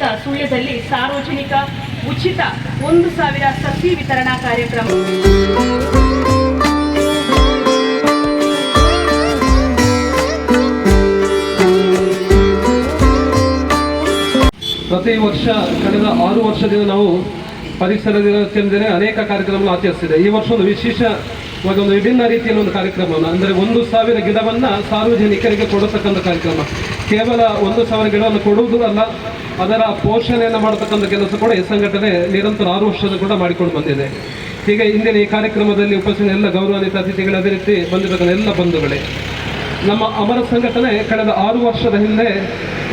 ಪ್ರಯುಕ್ತ ಸುಳ್ಯದಲ್ಲಿ ಸಾರ್ವಜನಿಕ ಉಚಿತ ಒಂದು ಸಾವಿರ ಸಸಿ ವಿತರಣಾ ಕಾರ್ಯಕ್ರಮ. ಪ್ರತಿ ವರ್ಷ ಕಳೆದ ಆರು ವರ್ಷದಿಂದ ನಾವು ಪರಿಸರ ದಿನಾಚರಣೆ ಅನೇಕ ಕಾರ್ಯಕ್ರಮಗಳನ್ನು ಆಚರಿಸಿದೆ ಈ ವರ್ಷ ಒಂದು ವಿಶೇಷವಾಗಿ ಒಂದು ವಿಭಿನ್ನ ರೀತಿಯಲ್ಲಿ ಒಂದು ಕಾರ್ಯಕ್ರಮವನ್ನು ಅಂದರೆ ಒಂದು ಸಾವಿರ ಗಿಡವನ್ನು ಸಾರ್ವಜನಿಕರಿಗೆ ಕೊಡತಕ್ಕಂಥ ಕಾರ್ಯಕ್ರಮ. ಕೇವಲ ಒಂದು ಸಾವಿರ ಗಿಡವನ್ನು ಕೊಡುವುದು ಅಲ್ಲ, ಅದರ ಪೋಷಣೆಯನ್ನು ಮಾಡತಕ್ಕಂಥ ಕೆಲಸ ಕೂಡ ಈ ಸಂಘಟನೆ ನಿರಂತರ ಆರು ವರ್ಷದ ಕೂಡ ಮಾಡಿಕೊಂಡು ಬಂದಿದೆ. ಹೀಗೆ ಇಂದಿನ ಈ ಕಾರ್ಯಕ್ರಮದಲ್ಲಿ ಉಪಸ್ಥಿತ ಎಲ್ಲ ಗೌರವಾನ್ವಿತ ಅತಿಥಿಗಳು ಅದೇ ರೀತಿ ಬಂದಿರತಕ್ಕಂಥ ಎಲ್ಲ ಬಂಧುಗಳೇ ನಮ್ಮ ಅಮರ ಸಂಘಟನೆ ಕಳೆದ ಆರು ವರ್ಷದ ಹಿಂದೆ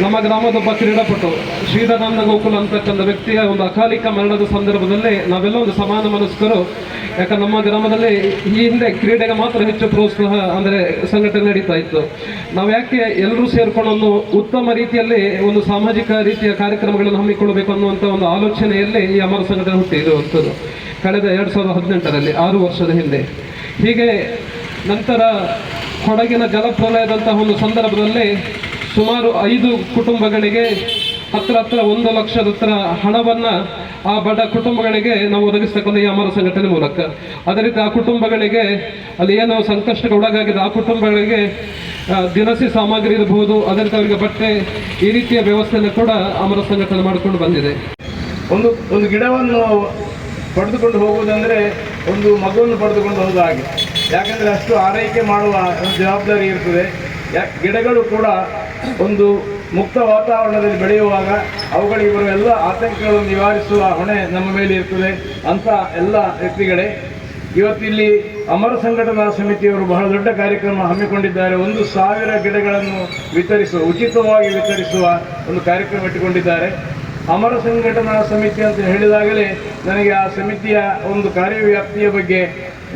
ನಮ್ಮ ಗ್ರಾಮದೊಬ್ಬ ಕ್ರೀಡಾಪಟು, ಶ್ರೀಧರಾನಂದ ಗೋಕುಲ ಅಂತಕ್ಕಂಥ ವ್ಯಕ್ತಿಯ ಒಂದು ಅಕಾಲಿಕ ಮರಣದ ಸಂದರ್ಭದಲ್ಲಿ ನಾವೆಲ್ಲ ಒಂದು ಸಮಾನ ಮನಸ್ಕರು. ಯಾಕಂದ್ರೆ ನಮ್ಮ ಗ್ರಾಮದಲ್ಲಿ ಈ ಹಿಂದೆ ಕ್ರೀಡೆಗೆ ಮಾತ್ರ ಹೆಚ್ಚು ಪ್ರೋತ್ಸಾಹ ಅಂದರೆ ಸಂಘಟನೆ ನಡೀತಾ ಇತ್ತು. ನಾವು ಯಾಕೆ ಎಲ್ಲರೂ ಸೇರ್ಕೊಂಡು ಉತ್ತಮ ರೀತಿಯಲ್ಲಿ ಒಂದು ಸಾಮಾಜಿಕ ರೀತಿಯ ಕಾರ್ಯಕ್ರಮಗಳನ್ನು ಹಮ್ಮಿಕೊಳ್ಳಬೇಕು ಅನ್ನುವಂಥ ಒಂದು ಆಲೋಚನೆಯಲ್ಲಿ ಈ ಅಮರ ಸಂಘಟನೆ ಹುಟ್ಟಿರುವಂಥದ್ದು ಕಳೆದ ಎರಡು ಸಾವಿರದ ಹದಿನೆಂಟರಲ್ಲಿ, ಆರು ವರ್ಷದ ಹಿಂದೆ. ಹೀಗೆ ನಂತರ ಕೊಡಗಿನ ಜಲಪ್ರಲಯದಂತಹ ಒಂದು ಸಂದರ್ಭದಲ್ಲಿ ಸುಮಾರು ಐದು ಕುಟುಂಬಗಳಿಗೆ ಹತ್ರ ಹತ್ರ ಒಂದು ಲಕ್ಷದ ಹತ್ರ ಹಣವನ್ನು ಆ ಬಡ ಕುಟುಂಬಗಳಿಗೆ ನಾವು ಒದಗಿಸ್ತಕ್ಕಂಥ ಈ ಅಮರ ಸಂಘಟನೆ ಮೂಲಕ. ಅದೇ ರೀತಿ ಆ ಕುಟುಂಬಗಳಿಗೆ ಅಲ್ಲಿ ಏನೋ ಸಂಕಷ್ಟಕ್ಕೆ ಒಳಗಾಗಿದೆ ಆ ಕುಟುಂಬಗಳಿಗೆ ದಿನಸಿ ಸಾಮಗ್ರಿ ಇರಬಹುದು ಅದೇ ರೀತಿ ಅವರಿಗೆ ಬಟ್ಟೆ ಈ ರೀತಿಯ ವ್ಯವಸ್ಥೆಯನ್ನು ಕೂಡ ಅಮರ ಸಂಘಟನೆ ಮಾಡಿಕೊಂಡು ಬಂದಿದೆ. ಒಂದು ಒಂದು ಗಿಡವನ್ನು ಪಡೆದುಕೊಂಡು ಹೋಗುವುದಂದರೆ ಒಂದು ಮಗುವನ್ನು ಪಡೆದುಕೊಂಡು ಹೋಗುವ ಹಾಗೆ. ಯಾಕಂದರೆ ಅಷ್ಟು ಆರೈಕೆ ಮಾಡುವ ಜವಾಬ್ದಾರಿ ಇರ್ತದೆ. ಗಿಡಗಳು ಕೂಡ ಒಂದು ಮುಕ್ತ ವಾತಾವರಣದಲ್ಲಿ ಬೆಳೆಯುವಾಗ ಅವುಗಳಿಗೆ ಬರುವ ಎಲ್ಲ ಆತಂಕಗಳನ್ನು ನಿವಾರಿಸುವ ಹೊಣೆ ನಮ್ಮ ಮೇಲೆ ಇರ್ತದೆ ಅಂತ ಎಲ್ಲ ವ್ಯಕ್ತಿಗಳೇ. ಇವತ್ತಿಲ್ಲಿ ಅಮರ ಸಂಘಟನಾ ಸಮಿತಿಯವರು ಬಹಳ ದೊಡ್ಡ ಕಾರ್ಯಕ್ರಮ ಹಮ್ಮಿಕೊಂಡಿದ್ದಾರೆ. ಒಂದು ಸಾವಿರ ಗಿಡಗಳನ್ನು ವಿತರಿಸುವ, ಉಚಿತವಾಗಿ ವಿತರಿಸುವ ಒಂದು ಕಾರ್ಯಕ್ರಮ ಇಟ್ಟುಕೊಂಡಿದ್ದಾರೆ. ಅಮರ ಸಂಘಟನಾ ಸಮಿತಿ ಅಂತ ಹೇಳಿದಾಗಲೇ ನನಗೆ ಆ ಸಮಿತಿಯ ಒಂದು ಕಾರ್ಯವ್ಯಾಪ್ತಿಯ ಬಗ್ಗೆ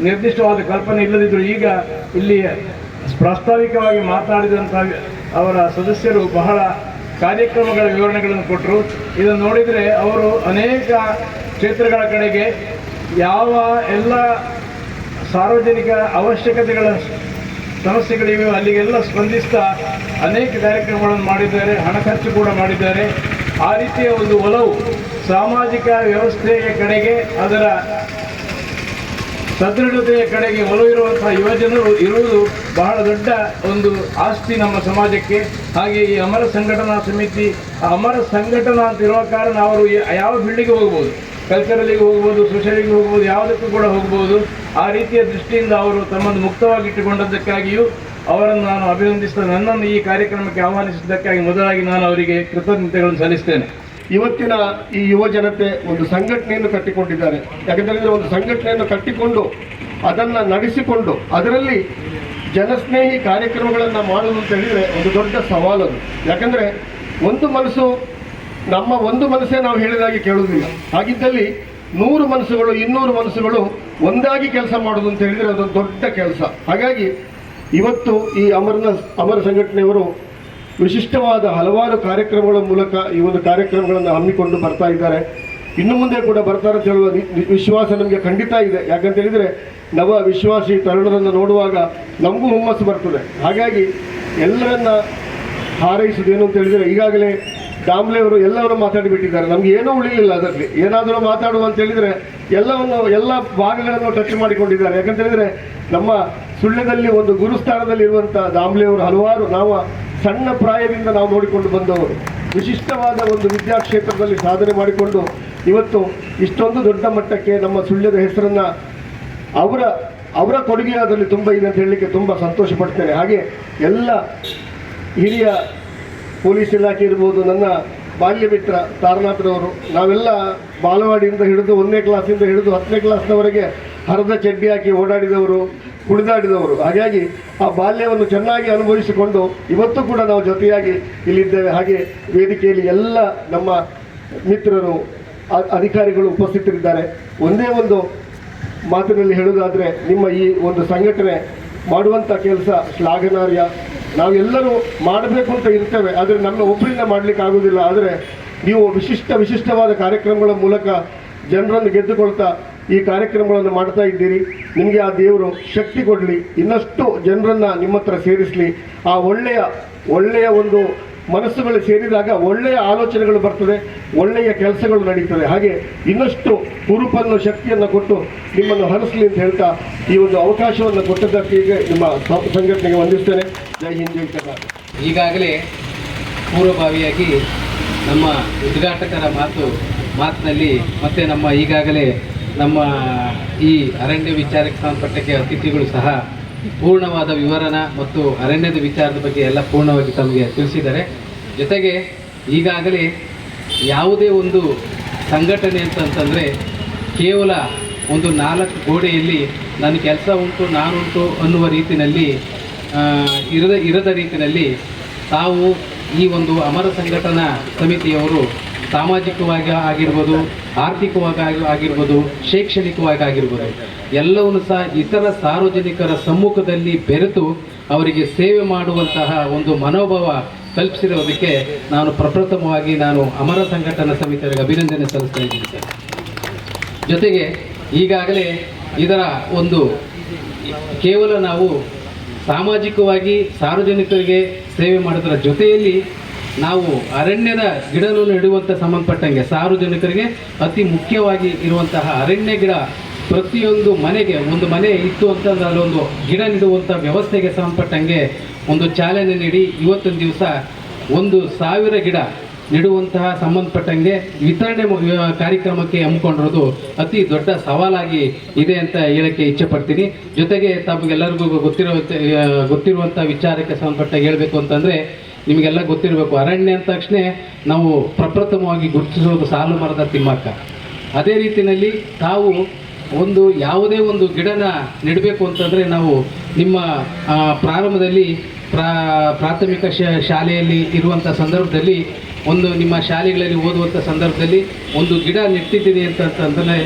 ನಿರ್ದಿಷ್ಟವಾದ ಕಲ್ಪನೆ ಇಲ್ಲದಿದ್ದರೂ ಈಗ ಇಲ್ಲಿ ಪ್ರಾಸ್ತಾವಿಕವಾಗಿ ಮಾತನಾಡಿದಂಥ ಅವರ ಸದಸ್ಯರು ಬಹಳ ಕಾರ್ಯಕ್ರಮಗಳ ವಿವರಣೆಗಳನ್ನು ಕೊಟ್ಟರು. ಇದನ್ನು ನೋಡಿದರೆ ಅವರು ಅನೇಕ ಕ್ಷೇತ್ರಗಳ ಕಡೆಗೆ ಯಾವ ಎಲ್ಲ ಸಾರ್ವಜನಿಕ ಅವಶ್ಯಕತೆಗಳ ಸಮಸ್ಯೆಗಳಿವೆ, ಅಲ್ಲಿಗೆಲ್ಲ ಸ್ಪಂದಿಸ್ತಾ ಅನೇಕ ಕಾರ್ಯಕ್ರಮಗಳನ್ನು ಮಾಡಿದ್ದಾರೆ, ಹಣ ಖರ್ಚು ಕೂಡ ಮಾಡಿದ್ದಾರೆ. ಆ ರೀತಿಯ ಒಂದು ಒಲವು ಸಾಮಾಜಿಕ ವ್ಯವಸ್ಥೆಯ ಕಡೆಗೆ ಅದರ ಸದೃಢತೆಯ ಕಡೆಗೆ ಒಲವಿರುವಂತಹ ಯುವಜನರು ಇರುವುದು ಬಹಳ ದೊಡ್ಡ ಒಂದು ಆಸ್ತಿ ನಮ್ಮ ಸಮಾಜಕ್ಕೆ. ಹಾಗೆ ಈ ಅಮರ ಸಂಘಟನಾ ಸಮಿತಿ, ಅಮರ ಸಂಘಟನಾ ಅಂತ ಇರುವ ಕಾರಣ ಅವರು ಯಾವ ಫೀಲ್ಡಿಗೆ ಹೋಗ್ಬೋದು? ಕಲ್ಚರಲ್ಲಿಗೆ ಹೋಗ್ಬೋದು ಸೋಷಲಿಗೆ ಹೋಗ್ಬೋದು, ಯಾವುದಕ್ಕೂ ಕೂಡ ಹೋಗ್ಬೋದು. ಆ ರೀತಿಯ ದೃಷ್ಟಿಯಿಂದ ಅವರು ತಮ್ಮನ್ನು ಮುಕ್ತವಾಗಿಟ್ಟುಕೊಂಡದ್ದಕ್ಕಾಗಿಯೂ ಅವರನ್ನು ನಾನು ಅಭಿನಂದಿಸಿದ ನನ್ನನ್ನು ಈ ಕಾರ್ಯಕ್ರಮಕ್ಕೆ ಆಹ್ವಾನಿಸಿದ್ದಕ್ಕಾಗಿ ಮೊದಲಾಗಿ ನಾನು ಅವರಿಗೆ ಕೃತಜ್ಞತೆಗಳನ್ನು ಸಲ್ಲಿಸ್ತೇನೆ. ಇವತ್ತಿನ ಈ ಯುವ ಜನತೆ ಒಂದು ಸಂಘಟನೆಯನ್ನು ಕಟ್ಟಿಕೊಂಡಿದ್ದಾರೆ. ಯಾಕಂತೇಳಿದ್ರೆ ಒಂದು ಸಂಘಟನೆಯನ್ನು ಕಟ್ಟಿಕೊಂಡು ಅದನ್ನು ನಡೆಸಿಕೊಂಡು ಅದರಲ್ಲಿ ಜನಸ್ನೇಹಿ ಕಾರ್ಯಕ್ರಮಗಳನ್ನು ಮಾಡುವುದು ಅಂತ ಹೇಳಿದರೆ ಒಂದು ದೊಡ್ಡ ಸವಾಲದು ಯಾಕಂದರೆ ಒಂದು ಮನಸ್ಸು, ನಮ್ಮ ಒಂದು ಮನಸ್ಸೇ ನಾವು ಹೇಳಿದಾಗೆ ಕೇಳುವುದಿಲ್ಲ. ಹಾಗಿದ್ದಲ್ಲಿ ನೂರು ಮನಸ್ಸುಗಳು, ಇನ್ನೂರು ಮನಸ್ಸುಗಳು ಒಂದಾಗಿ ಕೆಲಸ ಮಾಡೋದು ಅಂತ ಹೇಳಿದರೆ ಅದೊಂದು ದೊಡ್ಡ ಕೆಲಸ. ಹಾಗಾಗಿ ಇವತ್ತು ಈ ಅಮರನ ಅಮರ ಸಂಘಟನೆಯವರು ವಿಶಿಷ್ಟವಾದ ಹಲವಾರು ಕಾರ್ಯಕ್ರಮಗಳ ಮೂಲಕ ಈ ಒಂದು ಕಾರ್ಯಕ್ರಮಗಳನ್ನು ಹಮ್ಮಿಕೊಂಡು ಬರ್ತಾ ಇದ್ದಾರೆ. ಇನ್ನು ಮುಂದೆ ಕೂಡ ಬರ್ತಾರೆ ಅಂತ ಹೇಳುವ ವಿಶ್ವಾಸ ನಮಗೆ ಖಂಡಿತ ಇದೆ. ಯಾಕಂತ ಹೇಳಿದರೆ ನವ ವಿಶ್ವಾಸಿ ತರುಣರನ್ನು ನೋಡುವಾಗ ನಮಗೂ ಹುಮ್ಮಸ್ಸು ಬರ್ತದೆ. ಹಾಗಾಗಿ ಎಲ್ಲರನ್ನ ಹಾರೈಸುವುದೇನು ಅಂತ ಹೇಳಿದರೆ ಈಗಾಗಲೇ ಅವರು ಎಲ್ಲವರು ಮಾತಾಡಿಬಿಟ್ಟಿದ್ದಾರೆ ನಮ್ಗೆ ಏನೂ ಉಳಿಲಿಲ್ಲ ಅದರಲ್ಲಿ. ಏನಾದರೂ ಮಾತಾಡುವ ಅಂತ ಹೇಳಿದರೆ ಎಲ್ಲವನ್ನು, ಎಲ್ಲ ಭಾಗಗಳನ್ನು ಟಚ್ ಮಾಡಿಕೊಂಡಿದ್ದಾರೆ. ಯಾಕಂತ ಹೇಳಿದರೆ ನಮ್ಮ ಸುಳ್ಳ್ಯದಲ್ಲಿ ಒಂದು ಗುರುಸ್ಥಾನದಲ್ಲಿ ಇರುವಂಥ ದಾಮ್ಲೆ ಅವರು ಹಲವಾರು, ನಾವು ಸಣ್ಣ ಪ್ರಾಯದಿಂದ ನಾವು ನೋಡಿಕೊಂಡು ಬಂದವರು ವಿಶಿಷ್ಟವಾದ ಒಂದು ವಿದ್ಯಾಕ್ಷೇತ್ರದಲ್ಲಿ ಸಾಧನೆ ಮಾಡಿಕೊಂಡು ಇವತ್ತು ಇಷ್ಟೊಂದು ದೊಡ್ಡ ಮಟ್ಟಕ್ಕೆ ನಮ್ಮ ಸುಳ್ಯದ ಹೆಸರನ್ನು ಅವರ ಅವರ ಕೊಡುಗೆ ಅದರಲ್ಲಿ ತುಂಬ ಇದೆ ಅಂತ ಹೇಳಲಿಕ್ಕೆ ತುಂಬ ಸಂತೋಷ ಪಡ್ತೇನೆ. ಹಾಗೆ ಎಲ್ಲ ಹಿರಿಯ ಪೊಲೀಸ್ ಇಲಾಖೆ ಇರ್ಬೋದು, ನನ್ನ ಬಾಲ್ಯ ಮಿತ್ರ ತಾರನಾಥರವರು, ನಾವೆಲ್ಲ ಬಾಲವಾಡಿಯಿಂದ ಹಿಡಿದು ಒಂದನೇ ಕ್ಲಾಸಿಂದ ಹಿಡಿದು ಹತ್ತನೇ ಕ್ಲಾಸ್ನವರೆಗೆ ಹರದ ಚಡ್ಡಿ ಹಾಕಿ ಓಡಾಡಿದವರು ಕುಣಿದಾಡಿದವರು. ಹಾಗಾಗಿ ಆ ಬಾಲ್ಯವನ್ನು ಚೆನ್ನಾಗಿ ಅನುಭವಿಸಿಕೊಂಡು ಇವತ್ತು ಕೂಡ ನಾವು ಜೊತೆಯಾಗಿ ಇಲ್ಲಿದ್ದೇವೆ. ಹಾಗೆ ವೇದಿಕೆಯಲ್ಲಿ ಎಲ್ಲ ನಮ್ಮ ಮಿತ್ರರು ಅಧಿಕಾರಿಗಳು ಉಪಸ್ಥಿತರಿದ್ದಾರೆ. ಒಂದೇ ಒಂದು ಮಾತಿನಲ್ಲಿ ಹೇಳುವುದಾದರೆ, ನಿಮ್ಮ ಈ ಒಂದು ಸಂಘಟನೆ ಮಾಡುವಂಥ ಕೆಲಸ ಶ್ಲಾಘನಾರ್ಯ ನಾವೆಲ್ಲರೂ ಮಾಡಬೇಕು ಅಂತ ಇರ್ತೇವೆ, ಆದರೆ ನಮ್ಮ ಒಬ್ಬರಿಂದ ಮಾಡಲಿಕ್ಕೆ ಆಗೋದಿಲ್ಲ ಆದರೆ ನೀವು ವಿಶಿಷ್ಟ ವಿಶಿಷ್ಟವಾದ ಕಾರ್ಯಕ್ರಮಗಳ ಮೂಲಕ ಜನರನ್ನು ಗೆದ್ದುಕೊಳ್ತಾ ಈ ಕಾರ್ಯಕ್ರಮಗಳನ್ನು ಮಾಡ್ತಾ ಇದ್ದೀರಿ. ನಿಮಗೆ ಆ ದೇವರು ಶಕ್ತಿ ಕೊಡಲಿ. ಇನ್ನಷ್ಟು ಜನರನ್ನು ನಿಮ್ಮ ಹತ್ರ ಸೇರಿಸಲಿ. ಆ ಒಳ್ಳೆಯ ಒಳ್ಳೆಯ ಒಂದು ಮನಸ್ಸುಗಳು ಸೇರಿದಾಗ ಒಳ್ಳೆಯ ಆಲೋಚನೆಗಳು ಬರ್ತದೆ, ಒಳ್ಳೆಯ ಕೆಲಸಗಳು ನಡೀತದೆ. ಹಾಗೆ ಇನ್ನಷ್ಟು ಹುರುಪನ್ನು, ಶಕ್ತಿಯನ್ನು ಕೊಟ್ಟು ನಿಮ್ಮನ್ನು ಹರಿಸಲಿ ಅಂತ ಹೇಳ್ತಾ ಈ ಒಂದು ಅವಕಾಶವನ್ನು ಕೊಟ್ಟದ್ದಕ್ಕೆ ನಿಮ್ಮ ಸ- ಸಂಘಟನೆಗೆ ವಂದಿಸ್ತೇನೆ. ಜೈ ಹಿಂದ್, ಜೈ ಕರ್ನಾಟಕ. ಈಗಾಗಲೇ ಪೂರ್ವಭಾವಿಯಾಗಿ ನಮ್ಮ ಉದ್ಘಾಟಕರ ಮಾತು, ಮಾತಿನಲ್ಲಿ ಮತ್ತೆ ನಮ್ಮ ಈಗಾಗಲೇ ನಮ್ಮ ಈ ಅರಣ್ಯ ವಿಚಾರಕ್ಕೆ ಸಂಬಂಧಪಟ್ಟಕ್ಕೆ ಅತಿಥಿಗಳು ಸಹ ಪೂರ್ಣವಾದ ವಿವರಣ ಮತ್ತು ಅರಣ್ಯದ ವಿಚಾರದ ಬಗ್ಗೆ ಎಲ್ಲ ಪೂರ್ಣವಾಗಿ ತಮಗೆ ತಿಳಿಸಿದ್ದಾರೆ. ಜೊತೆಗೆ ಈಗಾಗಲೇ ಯಾವುದೇ ಒಂದು ಸಂಘಟನೆ ಅಂತಂತಂದರೆ ಕೇವಲ ಒಂದು ನಾಲ್ಕು ಗೋಡೆಯಲ್ಲಿ ನನ್ನ ಕೆಲಸ ಉಂಟು ನಾನುಂಟು ಅನ್ನುವ ರೀತಿಯಲ್ಲಿ ಇರದ ಇರದ ರೀತಿಯಲ್ಲಿ ತಾವು ಈ ಒಂದು ಅಮರ ಸಂಘಟನಾ ಸಮಿತಿಯವರು ಸಾಮಾಜಿಕವಾಗಿ ಆಗಿರ್ಬೋದು, ಆರ್ಥಿಕವಾಗಿ ಆಗಿ- ಆಗಿರ್ಬೋದು, ಶೈಕ್ಷಣಿಕವಾಗಿ ಆಗಿರ್ಬೋದು, ಎಲ್ಲವನ್ನು ಸಹ ಇತರ ಸಾರ್ವಜನಿಕರ ಸಮ್ಮುಖದಲ್ಲಿ ಬೆರೆತು ಅವರಿಗೆ ಸೇವೆ ಮಾಡುವಂತಹ ಒಂದು ಮನೋಭಾವ ಕಲ್ಪಿಸಿರೋದಕ್ಕೆ ನಾನು ಪ್ರಪ್ರಥಮವಾಗಿ ನಾನು ಅಮರ ಸಂಘಟನಾ ಸಮಿತಿಯವರಿಗೆ ಅಭಿನಂದನೆ ಸಲ್ಲಿಸ್ತಾ ಇದ್ದೀನಿ ಸರ್. ಜೊತೆಗೆ ಈಗಾಗಲೇ ಇದರ ಒಂದು ಕೇವಲ ನಾವು ಸಾಮಾಜಿಕವಾಗಿ ಸಾರ್ವಜನಿಕರಿಗೆ ಸೇವೆ ಮಾಡೋದರ ಜೊತೆಯಲ್ಲಿ ನಾವು ಅರಣ್ಯದ ಗಿಡವನ್ನು ನೆಡುವಂಥ ಸಂಬಂಧಪಟ್ಟಂಗೆ ಸಾರ್ವಜನಿಕರಿಗೆ ಅತಿ ಮುಖ್ಯವಾಗಿ ಇರುವಂತಹ ಅರಣ್ಯ ಗಿಡ ಪ್ರತಿಯೊಂದು ಮನೆಗೆ ಒಂದು ಮನೆ ಇತ್ತು ಅಂತಂದ್ರೆ ಅಲ್ಲೊಂದು ಗಿಡ ನೆಡುವಂಥ ವ್ಯವಸ್ಥೆಗೆ ಸಂಬಂಧಪಟ್ಟಂಗೆ ಒಂದು ಚಾಲನೆ ನೀಡಿ ಇವತ್ತಿನ ದಿವಸ ಒಂದು ಸಾವಿರ ಗಿಡ ನೆಡುವಂತಹ ಸಂಬಂಧಪಟ್ಟಂಗೆ ವಿತರಣೆ ಕಾರ್ಯಕ್ರಮಕ್ಕೆ ಹಮ್ಮಿಕೊಂಡಿರೋದು ಅತಿ ದೊಡ್ಡ ಸವಾಲಾಗಿ ಇದೆ ಅಂತ ಹೇಳಕ್ಕೆ ಇಚ್ಛೆ ಪಡ್ತೀನಿ ಜೊತೆಗೆ ತಮಗೆಲ್ಲರಿಗೂ ಗೊತ್ತಿರೋ ಆ, ಗೊತ್ತಿರುವಂಥ ವಿಚಾರಕ್ಕೆ ಸಂಬಂಧಪಟ್ಟ ಹೇಳಬೇಕು ಅಂತಂದರೆ ನಿಮಗೆಲ್ಲ ಗೊತ್ತಿರಬೇಕು. ಅರಣ್ಯ ಅಂದ ತಕ್ಷಣ ನಾವು ಪ್ರಪ್ರಥಮವಾಗಿ ಗುರುತಿಸೋದು ಸಾಲು ಮರದ ತಿಮ್ಮಕ್ಕ. ಅದೇ ರೀತಿಯಲ್ಲಿ ತಾವು ಒಂದು ಯಾವುದೇ ಒಂದು ಗಿಡನ ನೆಡಬೇಕು ಅಂತಂದರೆ ನಾವು ನಿಮ್ಮ ಪ್ರಾರಂಭದಲ್ಲಿ ಪ್ರಾ, ಪ್ರಾಥಮಿಕ ಶಾಲೆಯಲ್ಲಿ ಇರುವಂಥ ಸಂದರ್ಭದಲ್ಲಿ ಒಂದು ನಿಮ್ಮ ಶಾಲೆಗಳಲ್ಲಿ ಓದುವಂಥ ಸಂದರ್ಭದಲ್ಲಿ ಒಂದು ಗಿಡ ನೆಟ್ಟಿದ್ದೀರಿ ಅಂತಂತಂದರೆ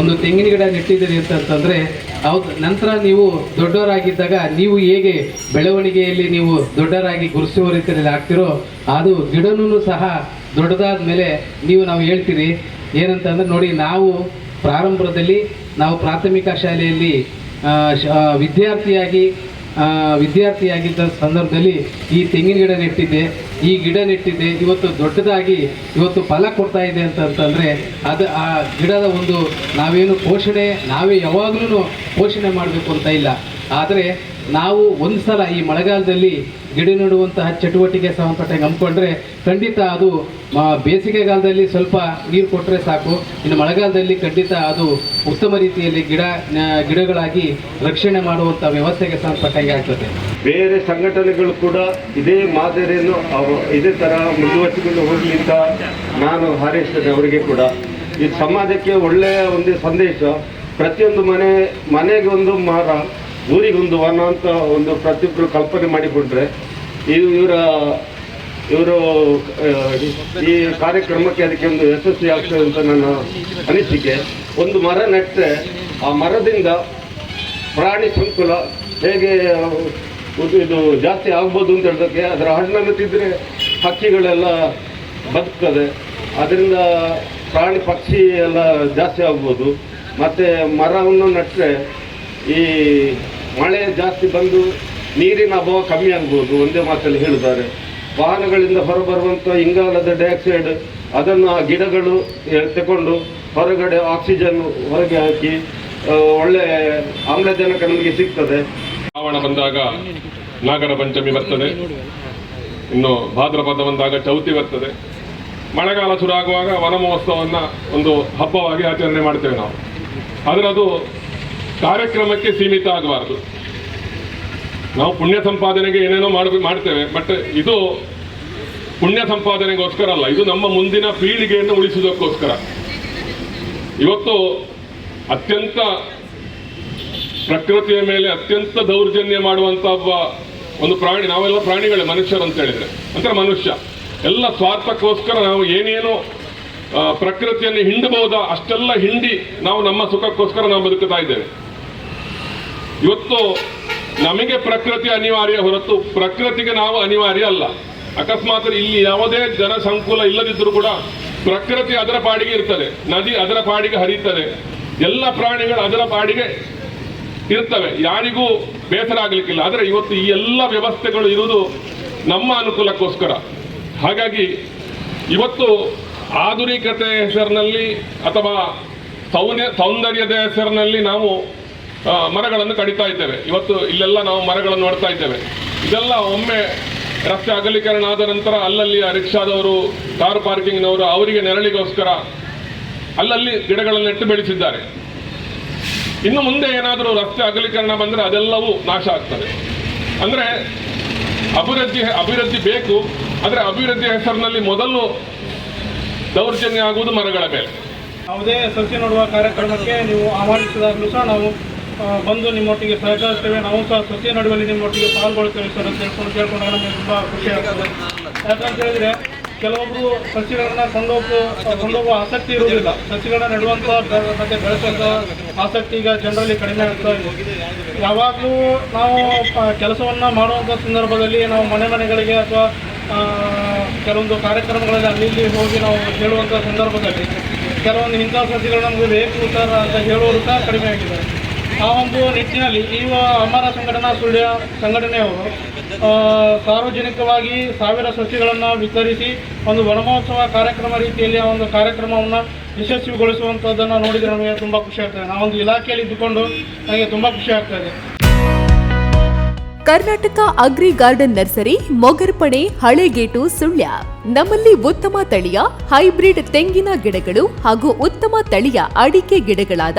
ಒಂದು ತೆಂಗಿನ ಗಿಡ ನೆಟ್ಟಿದ್ದೀರಿ ಅಂತಂತಂದರೆ ಹೌದು, ನಂತರ ನೀವು ದೊಡ್ಡವರಾಗಿದ್ದಾಗ ನೀವು ಹೇಗೆ ಬೆಳವಣಿಗೆಯಲ್ಲಿ ನೀವು ದೊಡ್ಡರಾಗಿ ಗುರುಸುವ ರೀತಿಯಲ್ಲಿ ಆಗ್ತಿರೋ, ಅದು ಗಿಡನೂ ಸಹ ದೊಡ್ಡದಾದ ಮೇಲೆ ನೀವು ನಾವು ಹೇಳ್ತೀರಿ. ಏನಂತಂದ್ರೆ ನೋಡಿ, ನಾವು ಪ್ರಾರಂಭದಲ್ಲಿ, ನಾವು ಪ್ರಾಥಮಿಕ ಶಾಲೆಯಲ್ಲಿ ವಿದ್ಯಾರ್ಥಿಯಾಗಿ ವಿದ್ಯಾರ್ಥಿಯಾಗಿದ್ದ ಸಂದರ್ಭದಲ್ಲಿ ಈ ತೆಂಗಿನ ಗಿಡ ನೆಟ್ಟಿದ್ದೆ, ಈ ಗಿಡ ನೆಟ್ಟಿದ್ದೆ, ಇವತ್ತು ದೊಡ್ಡದಾಗಿ ಇವತ್ತು ಫಲ ಕೊಡ್ತಾ ಇದೆ ಅಂತಂತಂದರೆ ಅದು ಆ ಗಿಡದ ಒಂದು ನಾವೇನು ಪೋಷಣೆ, ನಾವೇ ಯಾವಾಗಲೂ ಪೋಷಣೆ ಮಾಡಬೇಕು ಅಂತ ಇಲ್ಲ. ಆದರೆ ನಾವು ಒಂದು ಸಲ ಈ ಮಳೆಗಾಲದಲ್ಲಿ ಗಿಡ ನೆಡುವಂತಹ ಚಟುವಟಿಕೆ ಸಂಬಂಧಪಟ್ಟಂಗೆ ಹಮ್ಮಿಕೊಂಡ್ರೆ ಖಂಡಿತ ಅದು ಬೇಸಿಗೆಗಾಲದಲ್ಲಿ ಸ್ವಲ್ಪ ನೀರು ಕೊಟ್ಟರೆ ಸಾಕು. ಇನ್ನು ಮಳೆಗಾಲದಲ್ಲಿ ಖಂಡಿತ ಅದು ಉತ್ತಮ ರೀತಿಯಲ್ಲಿ ಗಿಡ ಗಿಡಗಳಾಗಿ ರಕ್ಷಣೆ ಮಾಡುವಂಥ ವ್ಯವಸ್ಥೆಗೆ ಸಂಬಂಧಪಟ್ಟಂಗೆ ಆಗ್ತದೆ. ಬೇರೆ ಸಂಘಟನೆಗಳು ಕೂಡ ಇದೇ ಮಾದರಿಯನ್ನು ಇದೇ ಥರ ಮುಂದುವರಿಸಿಕೊಂಡು ಹೋಗ್ಲಿಂತ ನಾನು ಹಾರೈಸ್ತೇನೆ ಅವರಿಗೆ ಕೂಡ ಈ ಸಮಾಜಕ್ಕೆ ಒಳ್ಳೆಯ ಒಂದು ಸಂದೇಶ. ಪ್ರತಿಯೊಂದು ಮನೆ ಮನೆಗೆ ಒಂದು ಮರ ಊರಿಗೊಂದು ವನ ಅಂತ ಒಂದು ಪ್ರತಿಯೊಬ್ಬರು ಕಲ್ಪನೆ ಮಾಡಿಕೊಂಡ್ರೆ ಇದು ಇವರ, ಇವರು ಈ ಕಾರ್ಯಕ್ರಮಕ್ಕೆ ಅದಕ್ಕೆ ಒಂದು ಯಶಸ್ವಿ ಆಗ್ತದೆ ಅಂತ ನನ್ನ ಅನಿಸಿಕೆ. ಒಂದು ಮರ ನೆಟ್ಟರೆ ಆ ಮರದಿಂದ ಪ್ರಾಣಿ ಸಂಕುಲ ಹೇಗೆ, ಇದು- ಜಾಸ್ತಿ ಆಗ್ಬೋದು ಅಂತ ಹೇಳೋದಕ್ಕೆ ಅದರ ಹಣ್ಣನ್ನು ತಿಂದರೆ ಹಕ್ಕಿಗಳೆಲ್ಲ ಬದುಕ್ತದೆ. ಅದರಿಂದ ಪ್ರಾಣಿ ಪಕ್ಷಿ ಎಲ್ಲ ಜಾಸ್ತಿ ಆಗ್ಬೋದು. ಮತ್ತು ಮರವನ್ನು ನೆಟ್ಟರೆ ಈ ಮಳೆ ಜಾಸ್ತಿ ಬಂದು ನೀರಿನ ಅಭಾವ ಕಮ್ಮಿ ಆಗ್ಬೋದು, ಒಂದೇ ಮಾತಲ್ಲಿ ಹೇಳಿದ್ದಾರೆ ವಾಹನಗಳಿಂದ ಹೊರಬರುವಂಥ ಇಂಗಾಲದ ಡೈಆಕ್ಸೈಡ್, ಅದನ್ನು ಆ ಗಿಡಗಳು ತಗೊಂಡು ಹೊರಗಡೆ ಆಕ್ಸಿಜನ್ ಹೊರಗೆ ಹಾಕಿ ಒಳ್ಳೆ ಆಮ್ಲಜನಕ ನಮಗೆ ಸಿಗ್ತದೆ. ಶ್ರಾವಣ ಬಂದಾಗ ನಾಗರ ಪಂಚಮಿ ಬರ್ತದೆ. ಇನ್ನು ಭಾದ್ರಪದ ಬಂದಾಗ ಚೌತಿ ಬರ್ತದೆ. ಮಳೆಗಾಲ ಶುರು ಆಗುವಾಗ ವನ ಮಹೋತ್ಸವವನ್ನು ಒಂದು ಹಬ್ಬವಾಗಿ ಆಚರಣೆ ಮಾಡ್ತೇವೆ ನಾವು. ಅದರದು ಅದು ಕಾರ್ಯಕ್ರಮಕ್ಕೆ ಸೀಮಿತ ಆಗಬಾರ್ದು. ನಾವು ಪುಣ್ಯ ಸಂಪಾದನೆಗೆ ಏನೇನೋ ಮಾಡಬೇಕು ಮಾಡ್ತೇವೆ ಬಟ್ ಇದು ಪುಣ್ಯ ಸಂಪಾದನೆಗೋಸ್ಕರ ಅಲ್ಲ, ಇದು ನಮ್ಮ ಮುಂದಿನ ಪೀಳಿಗೆಯನ್ನು ಉಳಿಸುವುದಕ್ಕೋಸ್ಕರ. ಇವತ್ತು ಅತ್ಯಂತ ಪ್ರಕೃತಿಯ ಮೇಲೆ ಅತ್ಯಂತ ದೌರ್ಜನ್ಯ ಮಾಡುವಂತ ಒಬ್ಬ ಒಂದು ಪ್ರಾಣಿ, ನಾವೆಲ್ಲ ಪ್ರಾಣಿಗಳೇ, ಮನುಷ್ಯರು ಅಂತ ಹೇಳಿದ್ರೆ. ಅಂದ್ರೆ ಮನುಷ್ಯ. ಎಲ್ಲ ಸ್ವಾರ್ಥಕ್ಕೋಸ್ಕರ ನಾವು ಏನೇನೋ ಪ್ರಕೃತಿಯನ್ನು ಹಿಂಡಬಹುದಾ, ಅಷ್ಟೆಲ್ಲ ಹಿಂಡಿ ನಾವು ನಮ್ಮ ಸುಖಕ್ಕೋಸ್ಕರ ನಾವು ಬದುಕುತ್ತಾ ಇದ್ದೇವೆ. ಇವತ್ತು ನಮಗೆ ಪ್ರಕೃತಿ ಅನಿವಾರ್ಯ ಹೊರತು ಪ್ರಕೃತಿಗೆ ನಾವು ಅನಿವಾರ್ಯ ಅಲ್ಲ. ಅಕಸ್ಮಾತ್ ಇಲ್ಲಿ ಯಾವುದೇ ಜನಸಂಕುಲ ಇಲ್ಲದಿದ್ದರೂ ಕೂಡ ಪ್ರಕೃತಿ ಅದರ ಪಾಡಿಗೆ ಇರ್ತದೆ. ನದಿ ಅದರ ಪಾಡಿಗೆ ಹರಿಯುತ್ತದೆ. ಎಲ್ಲ ಪ್ರಾಣಿಗಳು ಅದರ ಪಾಡಿಗೆ ಇರ್ತವೆ. ಯಾರಿಗೂ ಬೇಸರ ಆಗಲಿಕ್ಕಿಲ್ಲ. ಆದರೆ ಇವತ್ತು ಈ ಎಲ್ಲ ವ್ಯವಸ್ಥೆಗಳು ಇರುವುದು ನಮ್ಮ ಅನುಕೂಲಕ್ಕೋಸ್ಕರ. ಹಾಗಾಗಿ ಇವತ್ತು ಆಧುನಿಕತೆ ಹೆಸರಿನಲ್ಲಿ ಅಥವಾ ಸೌಂದರ್ಯ ಸೌಂದರ್ಯದ ಹೆಸರಿನಲ್ಲಿ ನಾವು ಮರಗಳನ್ನು ಕಡಿತಾ ಇದ್ದೇವೆ. ಇವತ್ತು ಇಲ್ಲೆಲ್ಲ ನಾವು ಮರಗಳನ್ನು ನೋಡ್ತಾ ಇದ್ದೇವೆ. ಇದೆಲ್ಲ ಒಮ್ಮೆ ರಸ್ತೆ ಅಗಲೀಕರಣ ಆದ ನಂತರ ಅಲ್ಲಲ್ಲಿ ಆ ರಿಕ್ಷಾದವರು, ಕಾರು ಪಾರ್ಕಿಂಗ್ನವರು ಅವರಿಗೆ ನೆರಳಿಗೋಸ್ಕರ ಅಲ್ಲಲ್ಲಿ ಗಿಡಗಳನ್ನು ನೆಟ್ಟು ಬೆಳೆಸಿದ್ದಾರೆ. ಇನ್ನು ಮುಂದೆ ಏನಾದರೂ ರಸ್ತೆ ಅಗಲೀಕರಣ ಬಂದರೆ ಅದೆಲ್ಲವೂ ನಾಶ ಆಗ್ತದೆ. ಅಂದರೆ ಅಭಿವೃದ್ಧಿ ಅಭಿವೃದ್ಧಿ ಬೇಕು, ಆದರೆ ಅಭಿವೃದ್ಧಿ ಹೆಸರಿನಲ್ಲಿ ಮೊದಲು ದೌರ್ಜನ್ಯ ಆಗುವುದು ಮರಗಳ ಮೇಲೆ. ಯಾವುದೇ ಸಸಿ ನೋಡುವ ಕಾರ್ಯಕ್ರಮಕ್ಕೆ ನೀವು ಆಹ್ವಾನಿಸಿದಾಗಲೂ ಸಹ ನಾವು ಬಂದು ನಿಮ್ಮೊಟ್ಟಿಗೆ ಸಹಕರಿಸ್ತೇವೆ. ನಾವು ಸಹ ಸಸಿ ನಡುವಲ್ಲಿ ನಿಮ್ಮೊಟ್ಟಿಗೆ ಪಾಲ್ಗೊಳ್ತೇವೆ ಸರ್ ಅಂತ ಹೇಳ್ಕೊಂಡು ಕೇಳ್ಕೊಂಡಾಗ ನಮಗೆ ತುಂಬ ಖುಷಿ ಆಗ್ತದೆ. ಯಾಕಂತ ಹೇಳಿದ್ರೆ ಕೆಲವೊಬ್ಬರು ಸಸಿಗಳನ್ನ ಕೊಂಡೋಗು ಕೊಂಡೋಗುವ ಆಸಕ್ತಿ ಇರುವುದಿಲ್ಲ. ಸಸಿಗಳನ್ನ ನೆಡುವಂಥ ಮತ್ತೆ ಬೆಳೆಸುವಂಥ ಆಸಕ್ತಿ ಈಗ ಜನರಲ್ಲಿ ಕಡಿಮೆ ಆಗ್ತಾ ಇದೆ. ಯಾವಾಗಲೂ ನಾವು ಕೆಲಸವನ್ನ ಮಾಡುವಂಥ ಸಂದರ್ಭದಲ್ಲಿ ನಾವು ಮನೆ ಮನೆಗಳಿಗೆ ಅಥವಾ ಕೆಲವೊಂದು ಕಾರ್ಯಕ್ರಮಗಳಲ್ಲಿ ಅಲ್ಲಿ ಇಲ್ಲಿ ಹೋಗಿ ನಾವು ಹೇಳುವಂಥ ಸಂದರ್ಭದಲ್ಲಿ ಕೆಲವೊಂದು ಇಂಥ ಸಸಿಗಳು ನಮಗೆ ಬೇಕು ಸರ್ ಅಂತ ಹೇಳುವಂತ ಕಡಿಮೆ ಆಗಿದ್ದಾರೆ. ಆ ಒಂದು ನಿಟ್ಟಿನಲ್ಲಿ ಈ ಅಮರ ಸಂಘಟನಾ ಸುಳ್ಯ ಸಂಘಟನೆಯವರು ಸಾರ್ವಜನಿಕವಾಗಿ ಸಾವಿರ ಸಸಿಗಳನ್ನು ವಿತರಿಸಿ ಒಂದು ವನಮಹೋತ್ಸವ ಕಾರ್ಯಕ್ರಮ ರೀತಿಯಲ್ಲಿ ಆ ಒಂದು ಕಾರ್ಯಕ್ರಮವನ್ನು ಯಶಸ್ವಿಗೊಳಿಸುವಂಥದ್ದನ್ನು ನೋಡಿದರೆ ನಮಗೆ ತುಂಬ ಖುಷಿ ಆಗ್ತದೆ. ಒಂದು ಇಲಾಖೆಯಲ್ಲಿ ಇದ್ದುಕೊಂಡು ನನಗೆ ತುಂಬ ಖುಷಿ ಆಗ್ತದೆ Karnataka agri garden nursery Mogarpane Halegate, Sullia. ನಮ್ಮಲ್ಲಿ ಉತ್ತಮ ತಳಿಯ, ಹೈಬ್ರಿಡ್ ತೆಂಗಿನ ಗಿಡಗಳು ಹಾಗೂ ಉತ್ತಮ ತಳಿಯ ಅಡಿಕೆ ಗಿಡಗಳಾದ